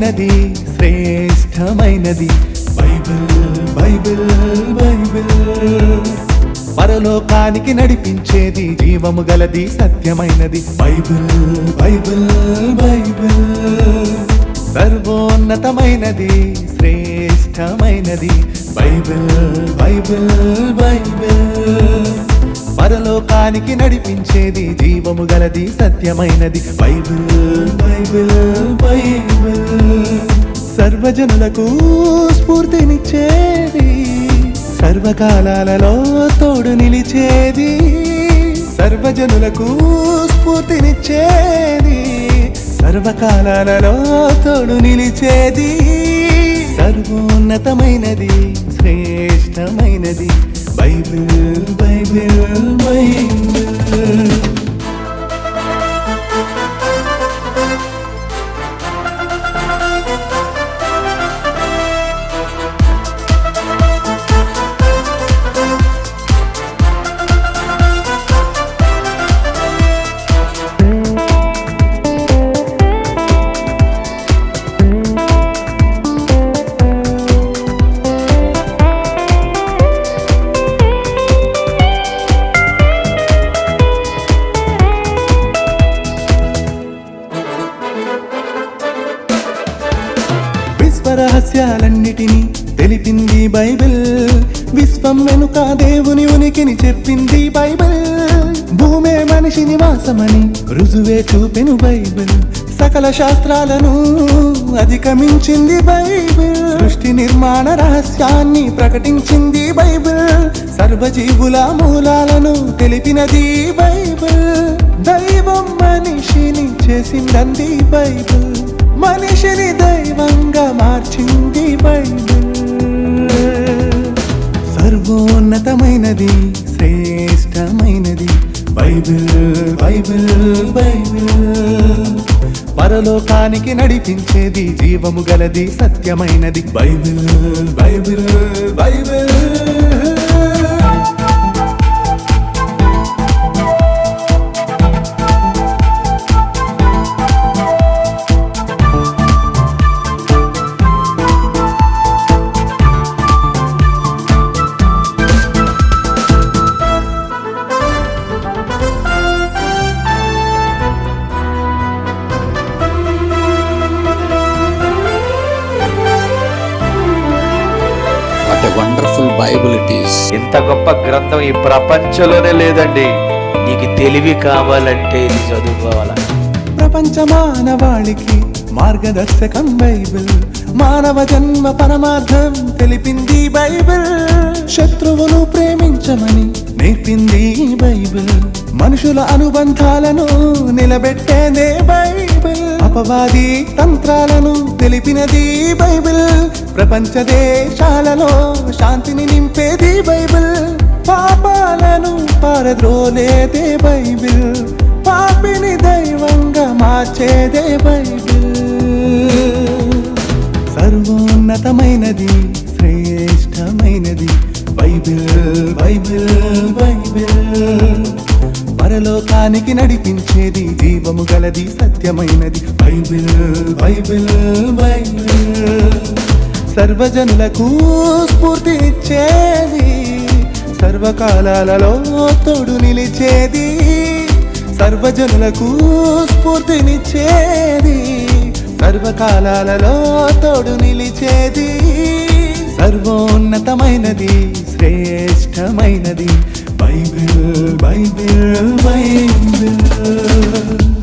సర్వోన్నతమైనది శ్రేష్టమైనది. Bible Bible Bible. పరలోకానికి నడిపించేది జీవము గలది సత్యమైనది. Bible Bible Bible. సర్వోన్నతమైనది శ్రేష్టమైనది. Bible Bible Bible. పరలోకానికి నడిపించేది జీవము గలది సత్యమైనది. Bible Bible Bible. సర్వజనులకు స్ఫూర్తినిచ్చేది. సర్వకాలాలలో తోడు నిలిచేది. సర్వజనులకు స్ఫూర్తినిచ్చేది. సర్వకాలాలలో తోడు నిలిచేది. సర్వోన్నతమైనది శ్రేష్టమైనది. Bible Bible Bible. తెలిపింది బైబిల్. విశ్వం వెనుక దేవుని ఉనికిని చెప్పింది బైబిల్. భూమే మనిషి నివాసమని రుజువే చూపెను బైబిల్. సకల శాస్త్రాలను అధిగమించింది బైబిల్. సృష్టి నిర్మాణ రహస్యాన్ని ప్రకటించింది బైబిల్. సర్వజీవుల మూలాలను తెలిపినది బైబిల్. దైవం మనిషిని చేసిందంది బైబిల్. మనిషిని దైవంగా మార్చింది బైబిల్. సర్వోన్నతమైనది శ్రేష్టమైనది. Bible Bible Bible. పరలోకానికి నడిపించేది జీవము గలది సత్యమైనది. Bible Bible Bible. Bible it is ఇంత గొప్ప గ్రంథం ఈ ప్రపంచంలోనే లేదండి. నీకు తెలివి కావాలంటే ఇది చదువుకోవాలా? ప్రపంచ మానవాళికి మార్గదర్శకం బైబిల్. మానవ జన్మ పరమార్థం తెలిపింది బైబిల్. శత్రువును ప్రేమించమని నేర్పింది బైబిల్. మనుషుల అనుబంధాలను నిలబెట్టేదే బైబిల్. అపవాది తంత్రాలను తెలిపినది బైబిల్. ప్రపంచ దేశాలలో శాంతిని నింపేది బైబిల్. పాపాలను పారద్రోలేదే బైబిల్. పాపిని దైవంగా మార్చేదే బైబిల్. సర్వోన్నతమైనది శ్రేష్టమైనది బైబిల్ బైబిల్ బైబిల్. పరలోకానికి నడిపించేది జీవము గలది సత్యమైనది బైబిల్ బైబిల్ బైబిల్. సర్వజనులకు స్ఫూర్తినిచ్చేది. సర్వకాలాలలో తోడు నిలిచేది. సర్వజనులకు స్ఫూర్తినిచ్చేది. సర్వకాలాలలో తోడు నిలిచేది. సర్వోన్నతమైనది శ్రేష్టమైనది. Bible Bible Bible.